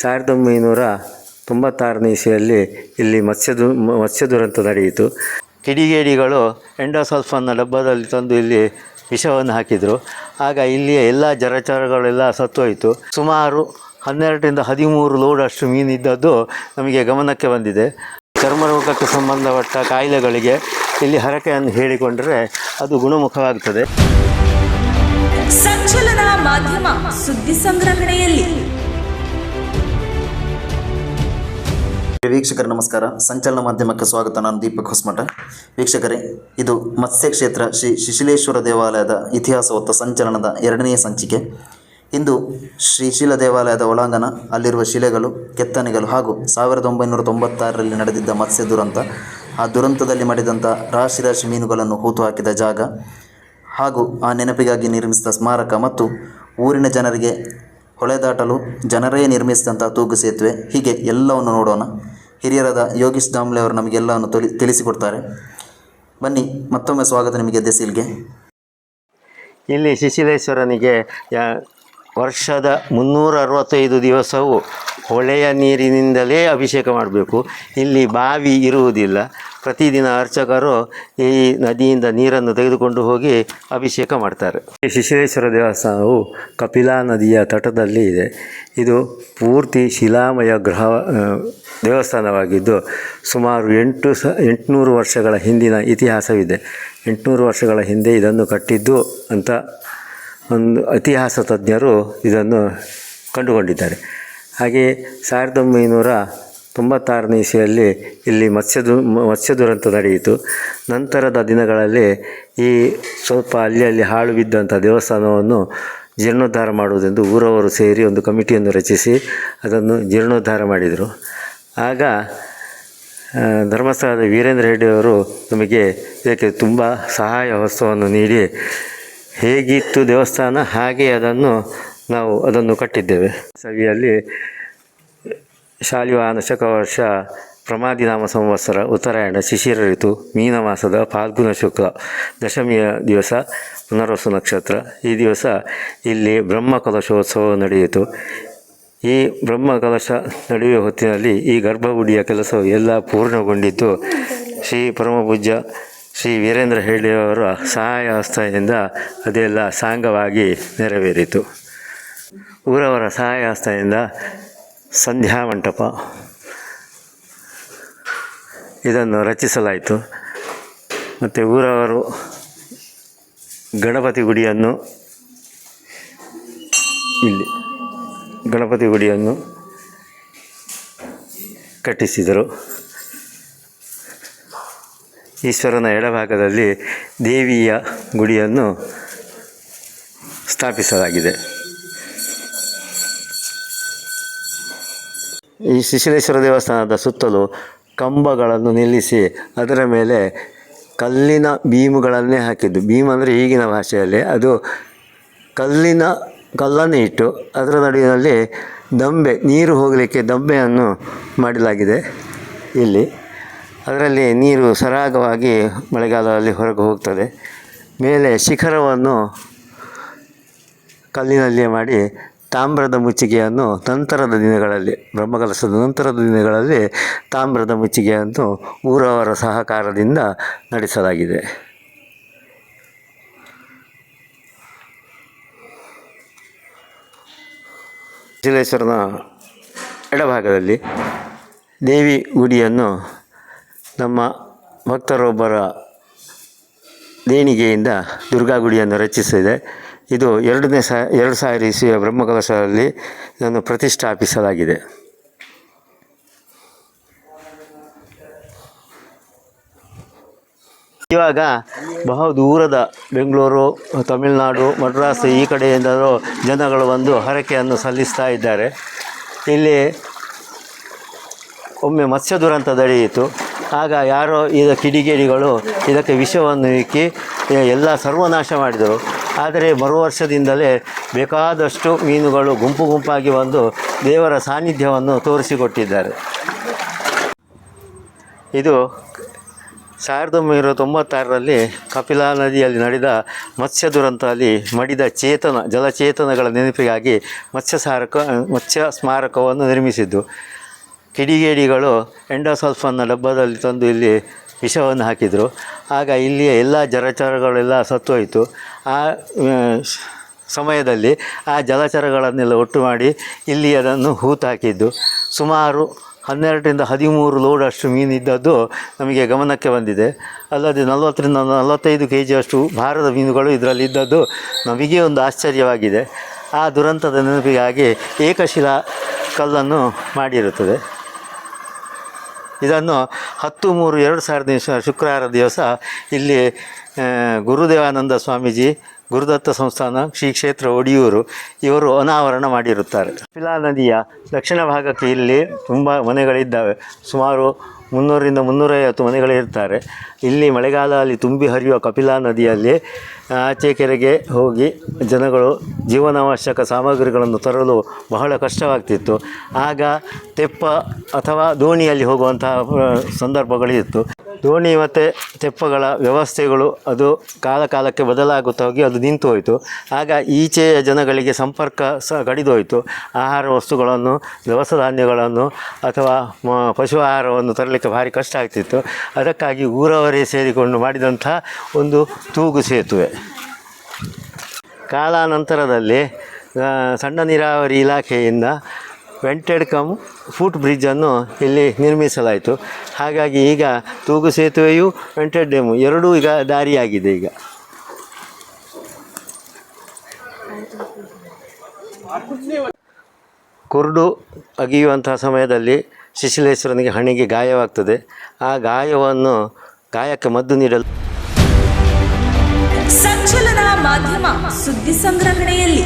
ಸಾವಿರದ ಒಂಬೈನೂರ ತೊಂಬತ್ತಾರನೇ ಇಸಿಯಲ್ಲಿ ಇಲ್ಲಿ ಮತ್ಸ್ಯ ಮತ್ಸ್ಯ ದುರಂತ ನಡೆಯಿತು. ಕಿಡಿಗೇಡಿಗಳು ಎಂಡೋಸಲ್ಫನ್ನ ಡಬ್ಬದಲ್ಲಿ ತಂದು ಇಲ್ಲಿ ವಿಷವನ್ನು ಹಾಕಿದರು. ಆಗ ಇಲ್ಲಿಯ ಎಲ್ಲ ಜರಚರಗಳೆಲ್ಲ ಸತ್ತೋಯಿತು. ಸುಮಾರು ಹನ್ನೆರಡರಿಂದ ಹದಿಮೂರು ಲೋಡಷ್ಟು ಮೀನಿದ್ದದ್ದು ನಮಗೆ ಗಮನಕ್ಕೆ ಬಂದಿದೆ. ಚರ್ಮರೋಗಕ್ಕೆ ಸಂಬಂಧಪಟ್ಟ ಕಾಯಿಲೆಗಳಿಗೆ ಇಲ್ಲಿ ಹರಕೆಯನ್ನು ಹೇಳಿಕೊಂಡರೆ ಅದು ಗುಣಮುಖವಾಗುತ್ತದೆ ಸಂಚಲನ ಮಾಧ್ಯಮ ಸುದ್ದಿ ಸಂಗ್ರಹಣೆಯಲ್ಲಿ. ವೀಕ್ಷಕರ, ನಮಸ್ಕಾರ. ಸಂಚಲನ ಮಾಧ್ಯಮಕ್ಕೆ ಸ್ವಾಗತ. ನಾನು ದೀಪಕ್ ಹೊಸಮಠ. ವೀಕ್ಷಕರೇ, ಇದು ಮತ್ಸ್ಯಕ್ಷೇತ್ರ ಶ್ರೀ ಶಿಶಿಲೇಶ್ವರ ದೇವಾಲಯದ ಇತಿಹಾಸ ಹೊತ್ತ ಸಂಚಲನದ ಎರಡನೆಯ ಸಂಚಿಕೆ. ಇಂದು ಶ್ರೀಶೀಲ ದೇವಾಲಯದ ಒಳಾಂಗಣ, ಅಲ್ಲಿರುವ ಶಿಲೆಗಳು, ಕೆತ್ತನೆಗಳು ಹಾಗೂ ಸಾವಿರದ ಒಂಬೈನೂರ ತೊಂಬತ್ತಾರರಲ್ಲಿ ನಡೆದಿದ್ದ ಮತ್ಸ್ಯ ದುರಂತ, ಆ ದುರಂತದಲ್ಲಿ ಮಡಿದಂಥ ರಾಶಿ ರಾಶಿ ಮೀನುಗಳನ್ನು ಹೂತು ಹಾಕಿದ ಜಾಗ ಹಾಗೂ ಆ ನೆನಪಿಗಾಗಿ ನಿರ್ಮಿಸಿದ ಸ್ಮಾರಕ ಮತ್ತು ಊರಿನ ಜನರಿಗೆ ಹೊಳೆದಾಟಲು ಜನರೇ ನಿರ್ಮಿಸಿದಂಥ ತೂಗು ಸೇತುವೆ. ಹೀಗೆ ಎಲ್ಲವನ್ನು ನೋಡೋಣ. ಹಿರಿಯರಾದ ಯೋಗೀಶ್ ದಾಮ್ಲೆ ಅವರು ನಮಗೆಲ್ಲವನ್ನು ತೊಲಿ, ತಿಳಿಸಿಕೊಡ್ತಾರೆ. ಬನ್ನಿ, ಮತ್ತೊಮ್ಮೆ ಸ್ವಾಗತ ನಿಮಗೆ ದೆಸಿಲ್ಗೆ ಇಲ್ಲಿ ಶಿಶಿಲೇಶ್ವರನಿಗೆ ವರ್ಷದ ಮುನ್ನೂರ ಅರವತ್ತೈದು ದಿವಸವೂ ಹೊಳೆಯ ನೀರಿನಿಂದಲೇ ಅಭಿಷೇಕ ಮಾಡಬೇಕು. ಇಲ್ಲಿ ಬಾವಿ ಇರುವುದಿಲ್ಲ. ಪ್ರತಿದಿನ ಅರ್ಚಕರು ಈ ನದಿಯಿಂದ ನೀರನ್ನು ತೆಗೆದುಕೊಂಡು ಹೋಗಿ ಅಭಿಷೇಕ ಮಾಡ್ತಾರೆ. ಈ ಶಿಶಿರೇಶ್ವರ ದೇವಸ್ಥಾನವು ಕಪಿಲಾ ನದಿಯ ತಟದಲ್ಲಿ ಇದೆ. ಇದು ಪೂರ್ತಿ ಶಿಲಾಮಯ ಗ್ರಹ ದೇವಸ್ಥಾನವಾಗಿದ್ದು ಸುಮಾರು ಎಂಟು ಸ, ಎಂಟುನೂರು ವರ್ಷಗಳ ಹಿಂದಿನ ಇತಿಹಾಸವಿದೆ. ಎಂಟುನೂರು ವರ್ಷಗಳ ಹಿಂದೆ ಇದನ್ನು ಕಟ್ಟಿದ್ದು ಅಂತ ಒಂದು ಇತಿಹಾಸ ತಜ್ಞರು ಇದನ್ನು ಕಂಡುಕೊಂಡಿದ್ದಾರೆ. ಹಾಗೆಯೇ ಸಾವಿರದ ಒಂಬೈನೂರ ತೊಂಬತ್ತಾರನೇ ಇಸಿಯಲ್ಲಿ ಇಲ್ಲಿ ಮತ್ಸ್ಯ ದು, ಮತ್ಸ್ಯ ದುರಂತ ನಡೆಯಿತು. ನಂತರದ ದಿನಗಳಲ್ಲಿ ಈ ಸ್ವಲ್ಪ ಅಲ್ಲಿ ಅಲ್ಲಿ ಹಾಳು ಬಿದ್ದಂಥ ದೇವಸ್ಥಾನವನ್ನು ಜೀರ್ಣೋದ್ಧಾರ ಮಾಡುವುದೆಂದು ಊರವರು ಸೇರಿ ಒಂದು ಕಮಿಟಿಯನ್ನು ರಚಿಸಿ ಅದನ್ನು ಜೀರ್ಣೋದ್ಧಾರ ಮಾಡಿದರು. ಆಗ ಧರ್ಮಸ್ಥಳದ ವೀರೇಂದ್ರ ಹೆಗ್ಡೆಯವರು ನಮಗೆ ಇದಕ್ಕೆ ತುಂಬ ಸಹಾಯ ವಸ್ತುವನ್ನು ನೀಡಿ ಹೇಗಿತ್ತು ದೇವಸ್ಥಾನ, ಹಾಗೆ ಅದನ್ನು ನಾವು, ಅದನ್ನು ಕಟ್ಟಿದ್ದೇವೆ. ಸವಿಯಲ್ಲಿ ಶಾಲಿವಾಹನ ಶಕ ವರ್ಷ ಪ್ರಮಾದಿನಾಮ ಸಂವತ್ಸರ ಉತ್ತರಾಯಣ ಶಿಶಿರ ಋತು ಮೀನ ಮಾಸದ ಫಾಲ್ಗುಣ ಶುಕ್ಲ ದಶಮಿಯ ದಿವಸ ಪುನರ್ವಸು ನಕ್ಷತ್ರ. ಈ ದಿವಸ ಇಲ್ಲಿ ಬ್ರಹ್ಮ ಕಲಶೋತ್ಸವ ನಡೆಯಿತು. ಈ ಬ್ರಹ್ಮ ಕಲಶ ನಡೆಯುವ ಹೊತ್ತಿನಲ್ಲಿ ಈ ಗರ್ಭಗುಡಿಯ ಕೆಲಸವು ಎಲ್ಲ ಪೂರ್ಣಗೊಂಡಿದ್ದು, ಶ್ರೀ ಪರಮಪೂಜ್ಯ ಶ್ರೀ ವೀರೇಂದ್ರ ಹೆಗ್ಡೆಯವರ ಸಹಾಯ ಹಸ್ತದಿಂದ ಅದೆಲ್ಲ ಸಾಂಗವಾಗಿ ನೆರವೇರಿತು. ಊರವರ ಸಹಾಯ ಹಸ್ತದಿಂದ ಸಂಧ್ಯಾ ಮಂಟಪ. ಇದನ್ನು ರಚಿಸಲಾಯಿತು. ಮತ್ತು ಊರವರು ಗಣಪತಿ ಗುಡಿಯನ್ನು ಇಲ್ಲಿ ಗಣಪತಿ ಗುಡಿಯನ್ನು ಕಟ್ಟಿಸಿದರು. ಈಶ್ವರನ ಎಡಭಾಗದಲ್ಲಿ ದೇವಿಯ ಗುಡಿಯನ್ನು ಸ್ಥಾಪಿಸಲಾಗಿದೆ. ಈ ಶಿಶಿಲೇಶ್ವರ ದೇವಸ್ಥಾನದ ಸುತ್ತಲೂ ಕಂಬಗಳನ್ನು ನಿಲ್ಲಿಸಿ ಅದರ ಮೇಲೆ ಕಲ್ಲಿನ ಭೀಮುಗಳನ್ನೇ ಹಾಕಿದ್ದು. ಬೀಮ್ ಅಂದರೆ ಈಗಿನ ಭಾಷೆಯಲ್ಲಿ ಅದು ಕಲ್ಲಿನ ಕಲ್ಲನ್ನು ಇಟ್ಟು ಅದರ ನಡುವಿನಲ್ಲಿ ದಂಬೆ, ನೀರು ಹೋಗಲಿಕ್ಕೆ ದಂಬೆಯನ್ನು ಮಾಡಲಾಗಿದೆ ಇಲ್ಲಿ. ಅದರಲ್ಲಿ ನೀರು ಸರಾಗವಾಗಿ ಮಳೆಗಾಲದಲ್ಲಿ ಹೊರಗೆ ಹೋಗ್ತದೆ. ಮೇಲೆ ಶಿಖರವನ್ನು ಕಲ್ಲಿನಲ್ಲಿಯೇ ಮಾಡಿ ತಾಮ್ರದ ಮುಚ್ಚಿಗೆಯನ್ನು ನಂತರದ ದಿನಗಳಲ್ಲಿ, ಬ್ರಹ್ಮಕಲಶದ ನಂತರದ ದಿನಗಳಲ್ಲಿ ತಾಮ್ರದ ಮುಚ್ಚಿಗೆಯನ್ನು ಊರವರ ಸಹಕಾರದಿಂದ ನಡೆಸಲಾಗಿದೆ. ಶಿಲೇಶ್ವರನ ಎಡಭಾಗದಲ್ಲಿ ದೇವಿ ಗುಡಿಯನ್ನು ನಮ್ಮ ಭಕ್ತರೊಬ್ಬರ ದೇಣಿಗೆಯಿಂದ ದುರ್ಗಾ ಗುಡಿಯನ್ನು ರಚಿಸಿದೆ. ಇದು ಎರಡನೇ ಸಾ, ಎರಡು ಸಾವಿರ ಇಸಿಯ ಬ್ರಹ್ಮಕಲಶದಲ್ಲಿ ಇದನ್ನು ಪ್ರತಿಷ್ಠಾಪಿಸಲಾಗಿದೆ. ಇವಾಗ ಬಹು ದೂರದ ಬೆಂಗಳೂರು, ತಮಿಳುನಾಡು ಮಡ್ರಾಸ್ ಈ ಕಡೆಯಿಂದಲೂ ಜನಗಳು ಬಂದು ಹರಕೆಯನ್ನು ಸಲ್ಲಿಸ್ತಾ ಇದ್ದಾರೆ. ಇಲ್ಲಿ ಒಮ್ಮೆ ಮತ್ಸ್ಯ ದುರಂತ ನಡೆಯಿತು. ಆಗ ಯಾರೋ ಇದು ಕಿಡಿಗೇಡಿಗಳು ಇದಕ್ಕೆ ವಿಷವನ್ನು ಇಕ್ಕಿ ಎಲ್ಲ ಸರ್ವನಾಶ ಮಾಡಿದರು. ಆದರೆ ಮರು ವರ್ಷದಿಂದಲೇ ಬೇಕಾದಷ್ಟು ಮೀನುಗಳು ಗುಂಪು ಗುಂಪಾಗಿ ಬಂದು ದೇವರ ಸಾನ್ನಿಧ್ಯವನ್ನು ತೋರಿಸಿಕೊಟ್ಟಿದ್ದಾರೆ. ಇದು ಸಾವಿರದ ಒಂಬೈನೂರ ತೊಂಬತ್ತಾರರಲ್ಲಿ ಕಪಿಲಾ ನದಿಯಲ್ಲಿ ನಡೆದ ಮತ್ಸ್ಯ ದುರಂತದಲ್ಲಿ ಮಡಿದ ಚೇತನ, ಜಲಚೇತನಗಳ ನೆನಪಿಗಾಗಿ ಮತ್ಸ್ಯ ಸಾರಕ ಮತ್ಸ್ಯ ಸ್ಮಾರಕವನ್ನು ನಿರ್ಮಿಸಿದ್ದು. ಕಿಡಿಗೇಡಿಗಳು ಎಂಡೋಸಲ್ಫನ್ನ ಡಬ್ಬದಲ್ಲಿ ತಂದು ಇಲ್ಲಿ ವಿಷವನ್ನು ಹಾಕಿದರು. ಆಗ ಇಲ್ಲಿಯ ಎಲ್ಲ ಜಲಚರಗಳೆಲ್ಲ ಸತ್ತೋಯಿತು. ಆ ಸಮಯದಲ್ಲಿ ಆ ಜಲಚರಗಳನ್ನೆಲ್ಲ ಒಟ್ಟು ಮಾಡಿ ಇಲ್ಲಿ ಅದನ್ನು ಹೂತಾಕಿದ್ದು. ಸುಮಾರು ಹನ್ನೆರಡರಿಂದ ಹದಿಮೂರು ಲೋಡಷ್ಟು ಮೀನಿದ್ದದ್ದು ನಮಗೆ ಗಮನಕ್ಕೆ ಬಂದಿದೆ. ಅಲ್ಲದೆ ನಲವತ್ತರಿಂದ ನಲವತ್ತೈದು ಕೆ ಜಿಯಷ್ಟು ಭಾರದ ಮೀನುಗಳು ಇದರಲ್ಲಿ ಇದ್ದದ್ದು ನಮಗೆ ಒಂದು ಆಶ್ಚರ್ಯವಾಗಿದೆ. ಆ ದುರಂತದ ನೆನಪಿಗಾಗಿ ಏಕಶಿಲಾ ಕಲ್ಲನ್ನು ಮಾಡಿರುತ್ತದೆ. ಇದನ್ನು ಹತ್ತು ಮೂರು ಎರಡು ಸಾವಿರದ ಶುಕ್ರವಾರ ದಿವಸ ಇಲ್ಲಿ ಗುರುದೇವಾನಂದ ಸ್ವಾಮೀಜಿ, ಗುರುದತ್ತ ಸಂಸ್ಥಾನ, ಶ್ರೀ ಕ್ಷೇತ್ರ ಒಡಿಯೂರು ಇವರು ಅನಾವರಣ ಮಾಡಿರುತ್ತಾರೆ. ಶಿಲಾ ನದಿಯ ದಕ್ಷಿಣ ಭಾಗಕ್ಕೆ ಇಲ್ಲಿ ತುಂಬ ಮನೆಗಳಿದ್ದಾವೆ. ಸುಮಾರು ಮುನ್ನೂರಿಂದ ಮುನ್ನೂರೈವತ್ತು ಮನೆಗಳಿರ್ತಾರೆ ಇಲ್ಲಿ ಮಳೆಗಾಲದಲ್ಲಿ ತುಂಬಿ ಹರಿಯುವ ಕಪಿಲಾ ನದಿಯಲ್ಲಿ ಆಚೆ ಕೆರೆಗೆ ಹೋಗಿ ಜನಗಳು ಜೀವನಾವಶ್ಯಕ ಸಾಮಗ್ರಿಗಳನ್ನು ತರಲು ಬಹಳ ಕಷ್ಟವಾಗ್ತಿತ್ತು. ಆಗ ತೆಪ್ಪ ಅಥವಾ ದೋಣಿಯಲ್ಲಿ ಹೋಗುವಂತಹ ಸಂದರ್ಭಗಳಿತ್ತು ದೋಣಿ ಮತ್ತು ತೆಪ್ಪಗಳ ವ್ಯವಸ್ಥೆಗಳು ಅದು ಕಾಲ ಕಾಲಕ್ಕೆ ಬದಲಾಗುತ್ತಾ ಹೋಗಿ ಅದು ನಿಂತು ಹೋಯಿತು. ಆಗ ಈಚೆಯ ಜನಗಳಿಗೆ ಸಂಪರ್ಕ ಸಹ ಕಡಿದೋಯಿತು. ಆಹಾರ ವಸ್ತುಗಳನ್ನು ದವಸ ಧಾನ್ಯಗಳನ್ನು ಅಥವಾ ಮ- ಪಶು ಆಹಾರವನ್ನು ತರಲಿಕ್ಕೆ ಭಾರಿ ಕಷ್ಟ ಆಗ್ತಿತ್ತು. ಅದಕ್ಕಾಗಿ ಊರವರೇ ಸೇರಿಕೊಂಡು ಮಾಡಿದಂಥ ಒಂದು ತೂಗು ಸೇತುವೆ. ಕಾಲಾನಂತರದಲ್ಲಿ ಸಣ್ಣ ನೀರಾವರಿ ಇಲಾಖೆಯಿಂದ ವೆಂಟೆಡ್ ಕಮ್ ಫುಟ್ ಬ್ರಿಡ್ಜನ್ನು ಇಲ್ಲಿ ನಿರ್ಮಿಸಲಾಯಿತು. ಹಾಗಾಗಿ ಈಗ ತೂಗು ಸೇತುವೆಯು ವೆಂಟೆಡ್ ಡ್ಯಾಮು ಎರಡೂ ಈಗ ದಾರಿಯಾಗಿದೆ ಈಗ. ಕುರುಡು ಅಗಿಯುವಂತಹ ಸಮಯದಲ್ಲಿ ಶಿಶಿಲೇಶ್ವರನಿಗೆ ಹಣೆಗೆ ಗಾಯವಾಗ್ತದೆ. ಆ ಗಾಯವನ್ನು ಗಾಯಕ್ಕೆ ಮದ್ದು ನೀಡಲು ಸಂಚಲನ ಮಾಧ್ಯಮ ಸುದ್ದಿ ಸಂಗ್ರಹಣೆಯಲ್ಲಿ.